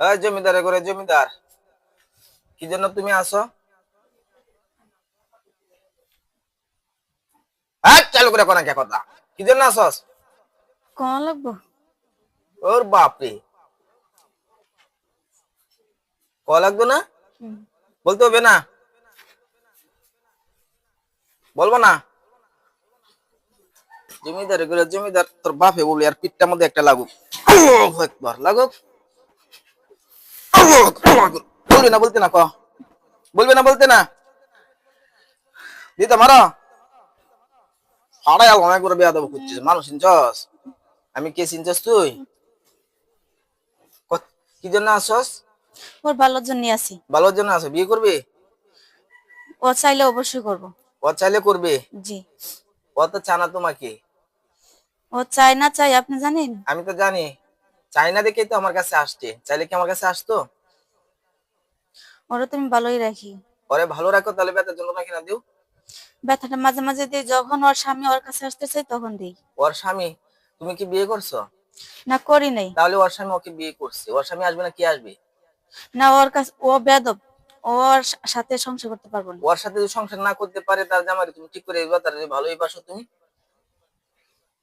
এই জমিদারে করে জমিদার। কি জন্য তুমি আসো? হ্যাঁ চালু করে কোনা কে কথা। কি জন্য আসস? কম লাগবো? ওর বাপরে। ক লাগতো না? বলতে হবে না? বলব না? জমিদার করে জমিদার তোর বাপে বলি আর পিঠটার মধ্যে একটা লাগুক। লাগুক। বলবি না বলতে না ক। বলবি না বলতে না। দিতে মারো। অনেক করে বেয়া দেবো খুঁজছিস। মানুষ চিনছস আমি কে চিনছস তুই? কি জন্য আসছস? ওর ভালোর জন্য আছি। ভালোর জন্য আসো বিয়ে করবে? ও চাইলে অবশ্যই করব। ও চাইলে করবে? জি। ও তো চানা তোমাকে। ও চাই না চাই আপনি জানেন? আমি তো জানি। চাই না দেখেই তো আমার কাছে আসছে। চাইলে কি আমার কাছে আসতো? ওরা তুমি ভালোই রাখি। ওরে ভালো রাখো তাহলে বেতার জন্য নাকি না দিও ব্যথাটা মাঝে মাঝে দিই যখন ওর স্বামী ওর কাছে আসতে চাই তখন দিই। ওর স্বামী? তুমি কি বিয়ে করছ? না করি নাই। তাহলে ওর স্বামী ওকে বিয়ে করছে। ওর স্বামী আসবে না কি আসবে? না ওর কাছে ও বেদব ওর সাথে সংসার করতে পারব না। ওর সাথে যদি সংসার না করতে পারে তার জামাই তুমি ঠিক করে দিবা তার যদি ভালোই বাসো তুমি।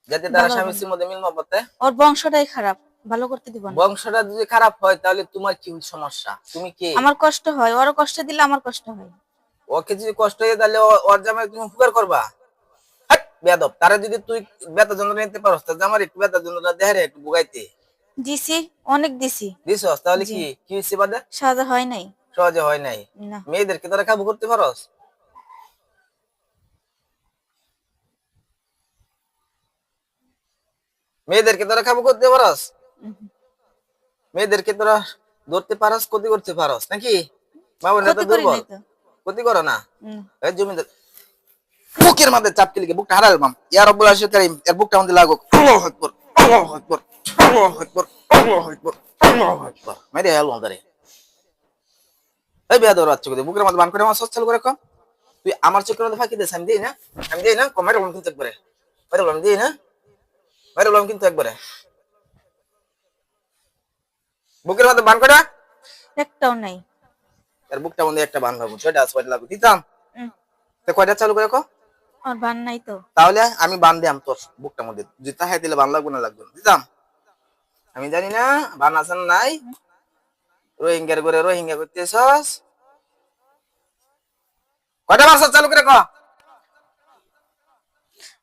যাতে তার স্বামী। স্ত্রীর মধ্যে মিল মহব্বতে ওর বংশটাই খারাপ। ভালো করতে দিব না। বংশটা যদি খারাপ হয় তাহলে তোমার কি সমস্যা? তুমি কে? আমার কষ্ট হয় ওরও কষ্ট দিলে আমার কষ্ট হয়। ওকে যদি কষ্ট হয় তাহলে ওর জামাই তুমি উপকার করবা? হাট, বেয়াদব। তারা যদি তুই বেতা যন্ত্রণা নিতে পারস তার জামার একটু বেতা যন্ত্রণা দেহে একটু বুগাইতে দিছি অনেক দিছি। দিছস? তাহলে কি কি বাদে? সাজা হয় নাই। সহজে হয় নাই। মেয়েদেরকে তারা কাবু করতে পারস? মেয়েদেরকে তোরা কাবু করতে পারস। মেয়েদেরকে তোরা ধরতে পারস ক্ষতি করতে পারস নাকি? বাবু না তো দুর্বল। ক্ষতি করো না। এই জমিদার বুকের মধ্যে চাপকে লিখে বুকটা হারাল মাম। ইয়া রব্বুল আরশিল কারীম এর বুকটা মধ্যে লাগুক। আল্লাহু আকবার আল্লাহু আকবার আল্লাহু আকবার আল্লাহু আকবার আল্লাহু আকবার। মেরে আল্লাহ দারে এই বিয়া দৌড় আচ্ছা বুকের মধ্যে বান করে আমার সচ্ছল করে কম। তুই আমার চোখের মধ্যে ফাঁকি দিস আমি দিই না? আমি দিই না? কমের কিন্তু একবারে। মেরে বললাম দিই না? মেরে বললাম কিন্তু একবারে। বুকের মধ্যে বান করে একটাও নাই। এর বুকটা মধ্যে একটা বান লাগু ছয়টা ছয়টা লাগু দিতাম। তো কয়টা চালু করে কো? ওর বান নাই তো। তাহলে আমি বান দিয়াম তোর বুকটার মধ্যে। যদি তাহাই দিলে বান লাগবে না লাগবে দিতাম। আমি জানি না বান আছেন নাই। রোহিঙ্গার করে রোহিঙ্গা করতেছস। কয়টা মাস চালু করে ক?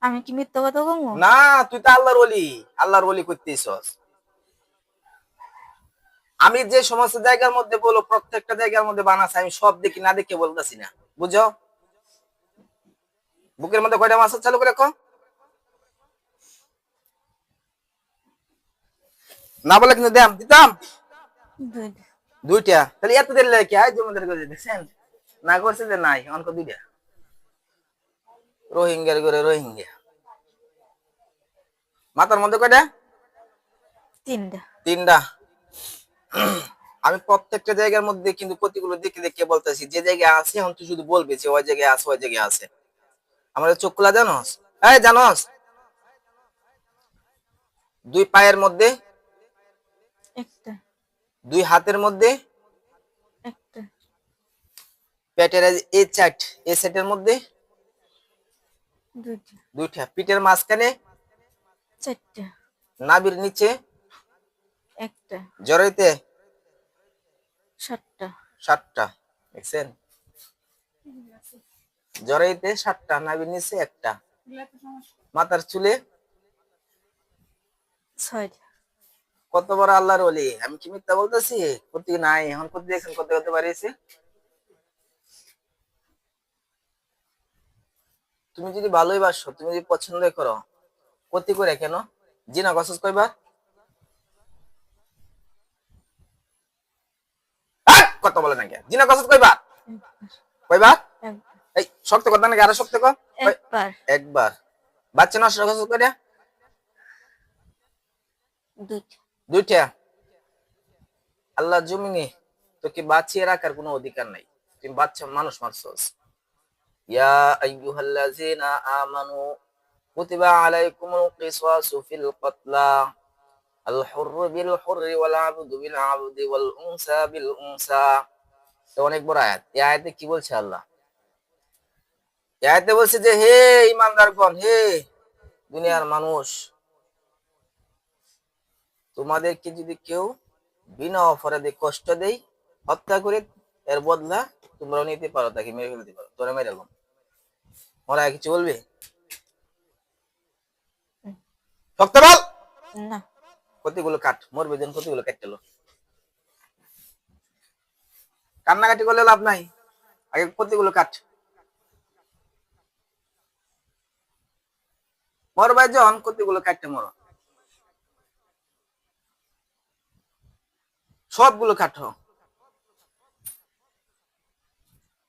আমি কি মিথ্যা কথা কমু? না তুই তো আল্লাহর ওলি। আল্লাহর ওলি করতেছস। আমি যে সমস্ত জায়গার মধ্যে বলো প্রত্যেকটা জায়গার মধ্যে বান আছে আমি সব দেখি না দেখে বলতেছি না। বুঝো? বুকের মধ্যে কয়টা মাস চালু করে ক না বলে কিন্তু দাম দিতাম? দুইটা। তাহলে এত দেরি লাগে কি? আজ জমিদার করে দেখছেন? না করছে যে নাই অঙ্ক দুইটা। রোহিঙ্গার করে রোহিঙ্গা। মাথার মধ্যে কয়টা? তিনটা। তিনটা। আমি প্রত্যেকটা জায়গার মধ্যে কিন্তু প্রতিগুলো দেখে দেখে বলতেছি যে জায়গায় আছে এখন তুই শুধু বলবি যে ওই জায়গায় আছে ওই জায়গায় আছে। আমাদের চোখ খোলা জানোস? এই জানোস? দুই পায়ের মধ্যে একটা। দুই হাতের মধ্যে একটা। পেটের এ চাট এ সেটের মধ্যে দুইটা। দুইটা। পিঠের মাঝখানে চারটা। নাভির নিচে একটা। জড়াইতে সাতটা। সাতটা দেখছেন? জড়াইতে সাতটা নিচে একটা। মাথার চুলে? ছয়টা। কত বড় আল্লাহর ওলি? আমি কি মিথ্যা বলতেছি? ক্ষতি নাই এখন ক্ষতি দেখছেন কত কত বাড়িয়েছে তুমি যদি ভালোই বাসো তুমি যদি পছন্দ করো ক্ষতি করে কেন? জিনা গসস কইবা আহ! কত বলে না কেন জিনা গসস কইবা? কইবা? এই শক্ত কথা নাকি আরও শক্ত কর একবার। একবার। বাচ্চা নষ্ট গসস করে দুইটা। আল্লাহ জমিনে তোকে বাঁচিয়ে রাখার কোনো অধিকার নাই। তুমি বাচ্চা মানুষ মারছস। ইয়া আইয়ুহাল্লাযিনা আমানু কুতিবা আলাইকুমুল কিসাসু ফিল কতলা অনেক বড় আয়াত। এই আয়াতে কি বলছে আল্লাহ? এই আয়াতে বলছে যে হে ইমানদারগণ হে দুনিয়ার মানুষ তোমাদেরকে যদি কেউ বিনা অপরাধে কষ্ট দেই হত্যা করে এর বদলা তোমরাও নিতে পারো তাকে মেরে ফেলতে পারো। তোরা মেরে গম ওরা কিছু বলবে? শক্ত বল! না। কতগুলো কাঠ মরবে যেন কতগুলো কাটতে লো। কান্নাকাটি করলে লাভ নাই আগে কতগুলো কাঠ মরবে যখন কতগুলো কাটতে মরো। সবগুলো কাঠো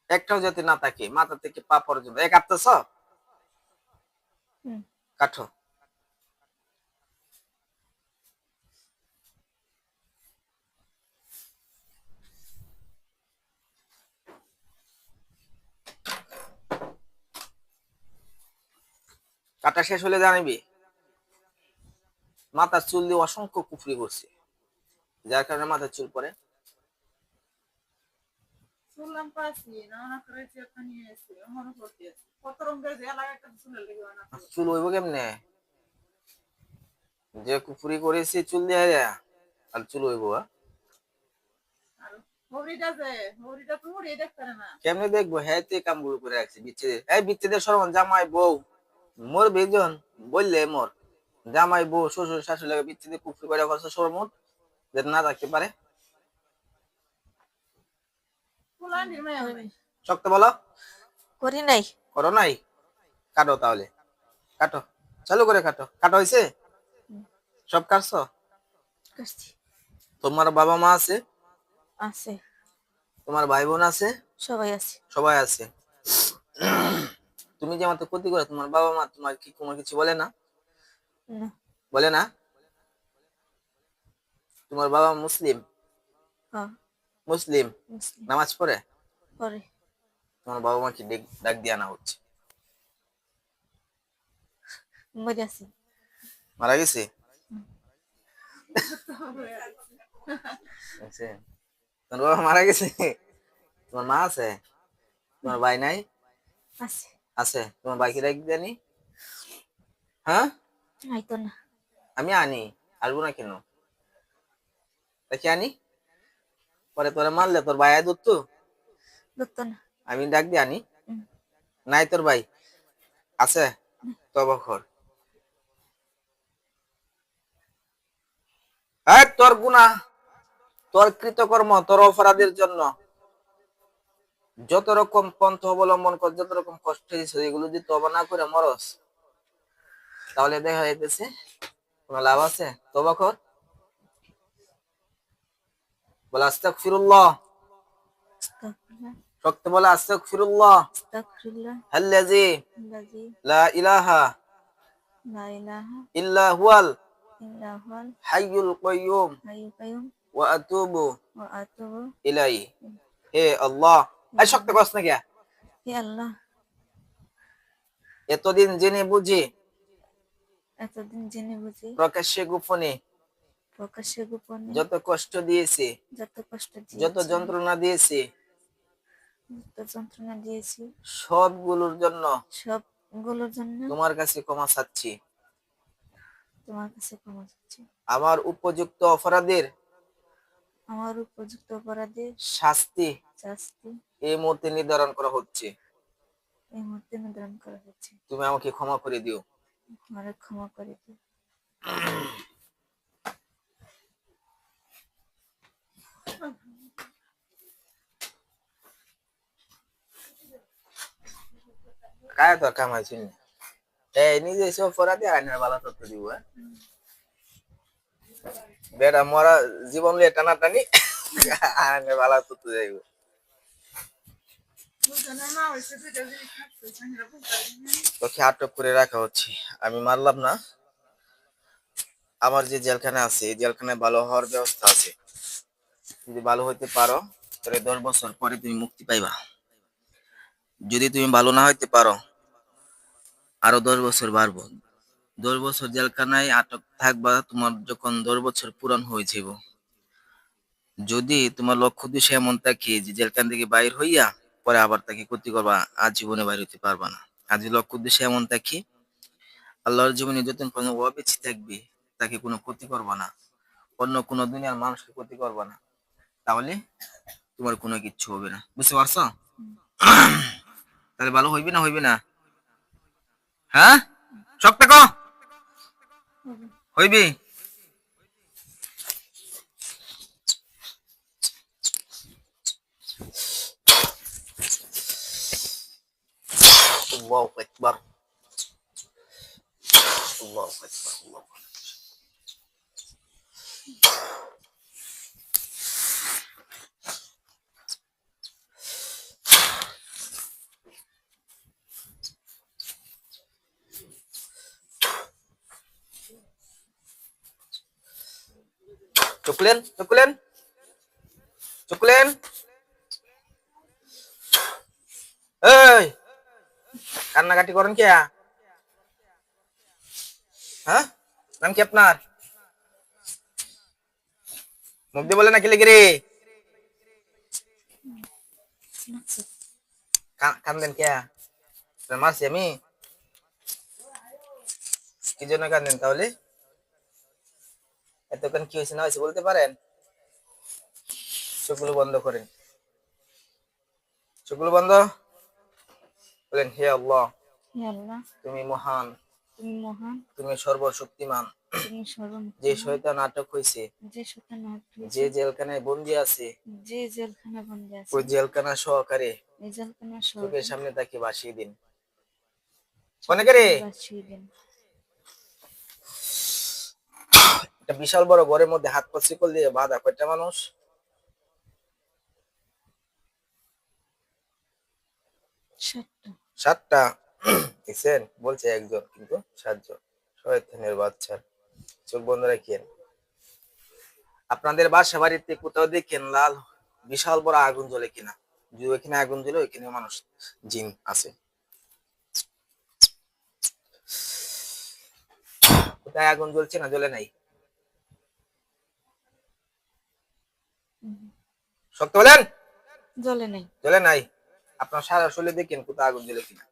একটাও যাতে না থাকে মাথা থেকে পা পর্যন্ত। এক আটতেছ হুম। কাঠো কাটা শেষ হলে জানাবি। মাথার চুল দিয়ে অসংখ্য কুফরি করছে। যার কারণে মাথার চুল পরে মনে চুল হইব কেমনে? যে কুফরি করেছি চুল দিয়ে আর চুল হইব দেখব? হ্যাঁ কামগুলো করে রাখছি বিচ্ছেদের। এই বিচ্ছেদের সরমান জামাই বউ। মোর বেজন বললে মোর জামাই বউ শ্বশুর শাশুড়ি লাগে বিচ্ছেদের কুফরি করে করছে সরমত যাতে না থাকতে পারে। শক্ত বলো। করি নাই। করো নাই? কাটো তাহলে। কাটো। চালু করে কাটো। কাটো হয়েছে সব কাটছো। তোমার বাবা মা আছে? আছে। তোমার ভাই বোন আছে? সবাই আছে। সবাই আছে। তুমি যে আমাকে ক্ষতি করে তোমার বাবা মা তোমার কি কোনো কিছু বলে না? বলে না? তোমার বাবা মুসলিম? হ্যাঁ। মুসলিম? মুসলিম। নামাজ পড়ে? পরে তোমার বাবা ডেক- ডাক দিয়ে আনা হচ্ছে। মারা গেছে। তোমার বাবা মারা গেছে? তোমার মা আছে? তোমার ভাই নাই? আছে। আছে তোমার ভাইকে ডাক দেনি হ্যাঁ? হয়তো না। আমি আনি আসব না কেন? দেখি আনি? পরে তোরা মারলে তোর ভাই আয় ধরতো ধরতো না। আমি ডাক দিয়ে আনি। নাই তোর ভাই। আছে? তবখর এই তোর গুনাহ তোর কৃতকর্ম তোর অপরাধের জন্য। যত রকম পন্থ অবলম্বন কর যত রকম কষ্ট দিয়েছে এগুলো যদি তবা না করে মরস তাহলে দেখা যাইতেছে কোনো লাভ আছে? তবা কর। বলে আস্তাগফিরুল্লাহ। শক্ত বলে আল্লাযী আল্লাযী লা ইলাহা ইল্লা হুয়াল হাইয়ুল কাইয়ুম ওয়া আতুবু ইলাইহি। হে আল্লাহ এই শক্ত কস না কে হে আল্লাহ। এতদিন জেনে বুঝি? এতদিন জেনে বুঝি। প্রকাশ্যে গোপনে। প্রকাশ্যে গোপনে। যত কষ্ট দিয়েছি। যত কষ্ট দিয়েছি। যত যন্ত্রণা দিয়েছি। যত যন্ত্রণা দিয়েছি। সবগুলোর জন্য সবগুলোর জন্য তোমার কাছে ক্ষমা চাচ্ছি। তোমার কাছে ক্ষমা চাচ্ছি। আমার উপযুক্ত অপরাধের আমার উপযুক্ত অপরাধের শাস্তি শাস্তি এই মুহূর্তে নির্ধারণ করা হচ্ছে। এই মুহূর্তে নির্ধারণ করা হচ্ছে। তুমি আমাকে ক্ষমা করে দিও। আমার ক্ষমা করে দিও। काय নিজে সব অপরাধী আইনের বালা তত্ত্ব দিব হ্যাঁ? বেটা মরা জীবন লিয়ে টানা টানি আইনের বালা তত্ত্ব যাইব। রাখা হচ্ছে। আমি মারলাম না। আমার যে জেলখানা আছে, এই জেলখানায় ভালো হওয়ার ব্যবস্থা আছে। যদি ভালো হইতে পারো, তাহলে দশ বছর পরে তুমি মুক্তি পাইবা। যদি তুমি ভালো না হইতে পারো, আরও দশ বছর বাড়বো। দশ বছর জেলখানায় আটক থাকবা, তোমার যখন দশ বছর পূরণ হয়ে যাব যদি তোমার লক্ষ্য উদ্দেশ্য এমন থাকে যে জেলখান থেকে বাইর হইয়া পরে আবার তাকে ক্ষতি করবা, আজীবনে বাইর হইতে পারবা না। আজ লক্ষ্য উদ্দেশ্য এমন থাকে, আল্লাহর জীবনে যতদিন পর্যন্ত ও বেঁচে থাকবে, তাকে কোনো ক্ষতি করবা না। অন্য কোনো দুনিয়ার মানুষকে ক্ষতি করবা না। তাহলে তোমার কোনো কিচ্ছু হবে না। বুঝতে পারছ? তাহলে ভালো হইবে না হইবে না? হ্যাঁ? শক্ত। হইবে Allahu Akbar. Allahu Akbar. Allahu Akbar. চুকলেন চুকলেন চুকলেন এই কান্নাকাটি করেন কে হ্যাঁ নাম কি আপনার মুখ দিয়ে বলে না কি লেগে রে কা- কান্দেন কে আপনার মারছি আমি কি জন্য কান্দেন তাহলে এতক্ষণ কি হয়েছে না হয়েছে বলতে পারেন? চোখগুলো বন্ধ করেন চোখগুলো বন্ধ? বলেন হে আল্লাহ তুমি মহান। তুমি মহান। তুমি সর্বশক্তিমান। যে শয়তান আটক হয়েছে যে জেলখানায় বন্দি আছে যে জেলখানা বন্দী আছে। ওই জেলখানা সহকারে জেলখানা চোখের সামনে তাকে বাসিয়ে দিন। অনেকে রে দিন। একটা বিশাল বড় ঘরের মধ্যে হাত পা শিকল দিয়ে বাঁধা কয়টা মানুষ? সাতটা। দেখছেন বলছে একজন কিন্তু সাতজন। শয়তানের বাচ্চা। চোখ বন্ধ রাখেন। আপনাদের বাসা বাড়িতে কোথাও দেখেন লাল বিশাল বড় আগুন জ্বলে কিনা? যদি ওইখানে আগুন জ্বলে ওইখানে মানুষ জিন আছে। কোথায় আগুন জ্বলছে না জ্বলে নাই? শক্ত বলেন? জ্বলে নাই। জ্বলে নাই? আপনার সারা শরীরে দেখেন কোথায় আগুন জ্বলে কিনা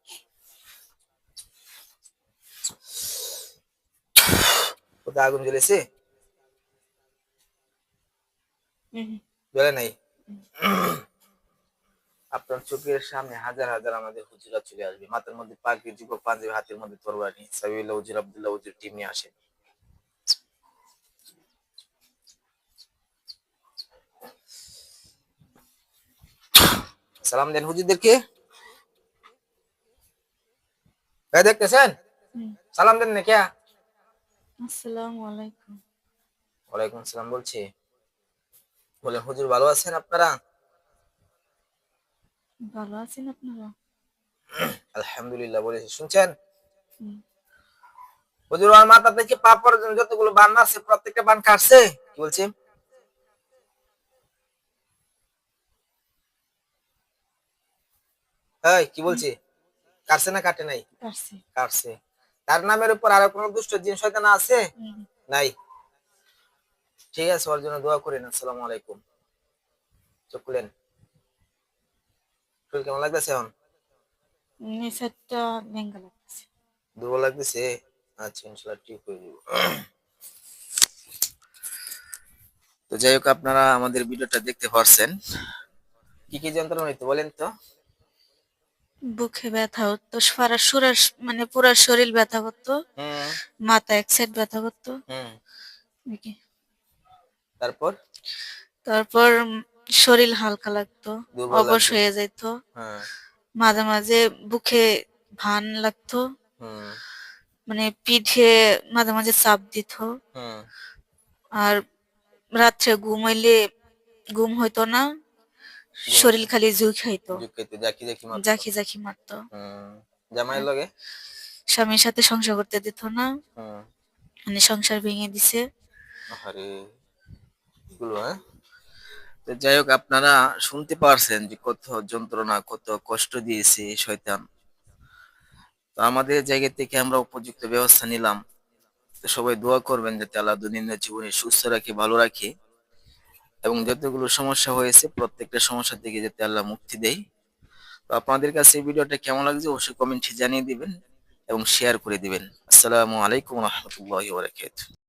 কোথায় আগুন জ্বলেছে? জ্বলে নাই? আপনার চোখের সামনে হাজার হাজার আমাদের হুজুরা চলে আসবে। মাথার মধ্যে পাগড়ি যুবক পাঞ্জাবি হাতের মধ্যে তরবারি সাবিউল্লাহ হুজুর আব্দুল্লাহ হুজুর টিম নিয়ে আসেন। সালাম দেন হুজুরদেরকে। দেখতেছেন? সালাম দেন না কে আসসালামু আলাইকুম। ওয়ালাইকুম বলছি। বলে হুজুর ভালো আছেন আপনারা? ভালো আছেন আপনারা? আলহামদুলিল্লাহ বলেছি। শুনছেন? হুজুর আমার মাথা থেকে পা পর্যন্ত যতগুলো বান আছে প্রত্যেকটা বান কাটছে। কি বলছি এই কি বলছি? কাটছে না কাটে নাই? কাটছে। তার নামের উপর আরও কোনো দুষ্ট জিন শয়তান আছে? নাই। ঠিক আছে ওর জন্য দোয়া করেন। আসসালামু আলাইকুম। চোখ খুলেন। শরীর কেমন লাগতেছে এখন? নিচেরটা দুর্বল লাগতেছে? আচ্ছা ইনশাল্লাহ ঠিক হয়ে যাবে। তো যাই হোক আপনারা আমাদের ভিডিওটা দেখতে পারছেন। কি কি যন্ত্রণা হইতো বলেন তো? বুকে ব্যথা হতো সারা সুরের মানে পুরো শরীর ব্যথা করতো হুম। মাথা এক সাইড ব্যথা করতো। তারপর? তারপর শরীর হালকা লাগতো অবশ হয়ে যেত মাঝে মাঝে বুকে ভান লাগতো। হুম। মানে পিঠে মাঝে মাঝে চাপ দিত। হুম। আর রাত্রে ঘুমাইলে ঘুম হইতো না। শরীর খালি জুই খাইতো দেখি মাত্র। জাকি জাকি মারতো। হুম জামাইয়ের লগে? স্বামীর সাথে সংসার করতে দিত না। মানে সংসার ভেঙে দিছে। আরে এগুলো হ্যাঁ? তো যাই হোক আপনারা শুনতে পারছেন যে কত যন্ত্রণা কত কষ্ট দিয়েছে শয়তান। তো আমাদের জায়গা থেকে আমরা উপযুক্ত ব্যবস্থা নিলাম। তো সবাই দোয়া করবেন যাতে আল্লাহ দুদিনের জীবনে সুস্থ রাখে ভালো রাখে। এবং যতগুলো সমস্যা হয়েছে, প্রত্যেকটা সমস্যা থেকে যাতে আল্লাহ মুক্তি দেয়। তো আপনাদের কাছে এই ভিডিওটা কেমন লাগছে অবশ্যই কমেন্টে জানিয়ে দিবেন এবং শেয়ার করে দিবেন। আসসালামু আলাইকুম রহমতুল্লাহ বারাকাতুহু।